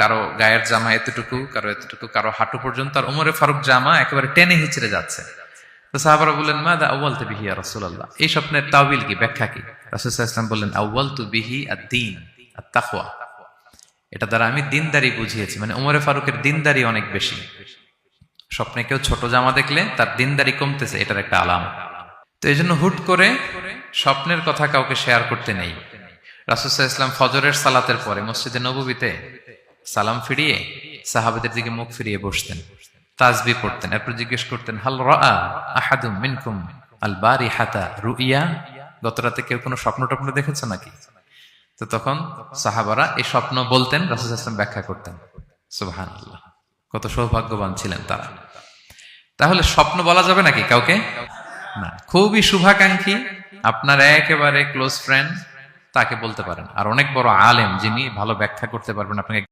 কারও গায়ের জামা এতটুকু, কারও এতটুকু, কারও হাঁটু পর্যন্ত। আর উমরে ফারুক জামা একেবারে টেনে হিচড়ে যাচ্ছে। তো সাহাবারা বললেন মা দা আউ্বাল তু বিহি রসুল্লাহ এই স্বপ্নের তাওবিল কি, ব্যাখ্যা কি? ইসলাম বললেন আউ্বাল তু বিহি আর দিন আর তাকওয়া এটা দ্বারা আমি দিনদারি বুঝিয়েছি মানে উমরে ফারুকের দিনদারি অনেক বেশি। স্বপ্নে কেউ ছোট জামা দেখলে তার দিনদারি কমতেছে, এটার একটা আলাম তো এই জন্য হুট করে স্বপ্নের কথা কাউকে শেয়ার করতে নেই। রাসুসাহ ইসলাম ফজরের সালাতের পরে মসজিদে নবীতে সালাম ফিরিয়ে সাহাবেদের দিকে মুখ ফিরিয়ে বসতেন, তাজবি পড়তেন, এরপর জিজ্ঞেস করতেন, হাল আহাদুম আল বারি হাতা রুইয়া? গত রাতে কেউ কোনো স্বপ্ন টপ্ন দেখেছে নাকি? তো তখন সাহাবারা এই স্বপ্ন বলতেন, রাসুল ব্যাখ্যা করতেন সুবহান আল্লাহ কত সৌভাগ্যবান ছিলেন তারা। তাহলে স্বপ্ন বলা যাবে নাকি কাউকে? না, খুবই শুভাকাঙ্ক্ষী, আপনার একেবারে ক্লোজ ফ্রেন্ড তাকে বলতে পারেন। আর অনেক বড় আলেম, যিনি ভালো ব্যাখ্যা করতে পারবেন, আপনাকে